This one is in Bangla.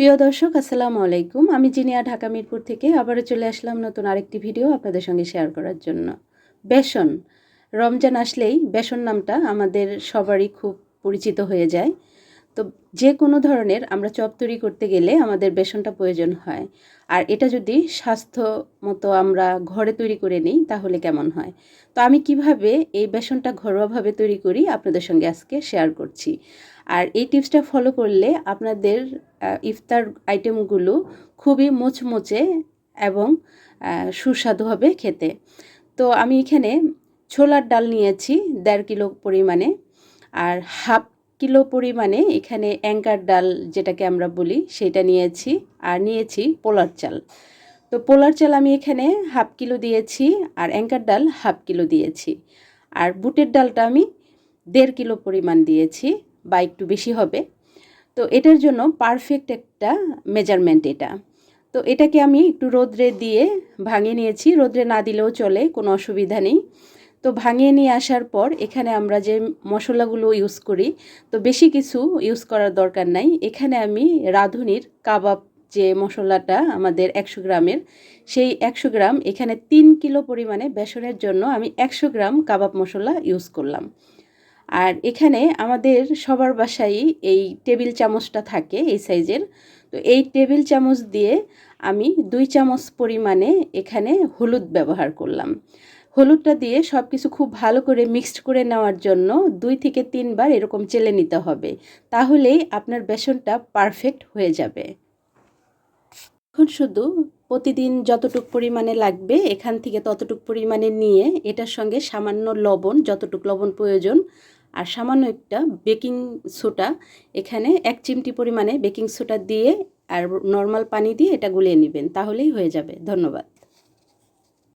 প্রিয় দর্শক, আসসালামু আলাইকুম। আমি জিনিয়া, ঢাকা মিরপুর থেকে আবারও চলে আসলাম নতুন আরেকটি ভিডিও আপনাদের সঙ্গে শেয়ার করার জন্য। বেসন, রমজান আসলেই বেসন নামটা আমাদের সবারই খুব পরিচিত হয়ে যায়। তো যে কোনো ধরনের আমরা চপ তৈরি করতে গেলে আমাদের বেসনটা প্রয়োজন হয়। আর এটা যদি স্বাস্থ্য মতো আমরা ঘরে তৈরি করে নিই, তাহলে কেমন হয়? তো আমি কীভাবে এই বেসনটা ঘরোয়াভাবে তৈরি করি আপনাদের সঙ্গে আজকে শেয়ার করছি। আর এই টিপসটা ফলো করলে আপনাদের ইফতার আইটেমগুলো খুবই মুচমুচে এবং সুস্বাদু হবে খেতে। তো আমি এখানে ছোলার ডাল নিয়েছি দেড় কিলো পরিমাণে আর হাফ কিলো পরিমাণে এখানে অ্যাঙ্কার ডাল যেটাকে আমরা বলি সেটা নিয়েছি আর নিয়েছি পোলার চাল। তো পোলার চাল আমি এখানে হাফ কিলো দিয়েছি আর অ্যাঙ্কার ডাল হাফ কিলো দিয়েছি। আর বুটের ডালটা আমি দেড় কিলো পরিমাণ দিয়েছি। বা একটু বেশি হবে। তো এটার জন্য পারফেক্ট একটা মেজারমেন্ট এটা। তো এটাকে আমি একটু রোদ্রে দিয়ে ভাঙিয়ে নিয়েছি। রোদ্রে না দিলেও চলে, কোনো অসুবিধা নেই। তো ভাঙিয়ে নিয়ে আসার পর এখানে আমরা যে মশলাগুলো ইউজ করি, তো বেশি কিছু ইউজ করার দরকার নাই। এখানে আমি রাঁধুনির কাবাব যে মশলাটা আমাদের একশো গ্রামের, সেই একশো গ্রাম, এখানে তিন কিলো পরিমাণে বেসনের জন্য আমি একশো গ্রাম কাবাব মশলা ইউজ করলাম। আর এখানে আমাদের সবার বাসায় এই টেবিল চামচটা থাকে এই সাইজের। তো এই টেবিল চামচ দিয়ে আমি দুই চামচ পরিমাণে এখানে হলুদ ব্যবহার করলাম। হলুদটা দিয়ে সব কিছু খুব ভালো করে মিক্সড করে নেওয়ার জন্য দুই থেকে তিনবার এরকম চেলে নিতে হবে। তাহলেই আপনার বেসনটা পারফেক্ট হয়ে যাবে। এখন শুধু প্রতিদিন যতটুক পরিমাণে লাগবে এখান থেকে ততটুক পরিমাণে নিয়ে এটার সঙ্গে সামান্য লবণ, যতটুক লবণ প্রয়োজন আর সামান্য একটা বেকিং সোডা এখানে এক চিমটি পরিমাণে বেকিং সোডা দিয়ে আর নর্মাল পানি দিয়ে এটা গুলিয়ে নেবেন, তাহলেই হয়ে যাবে। ধন্যবাদ।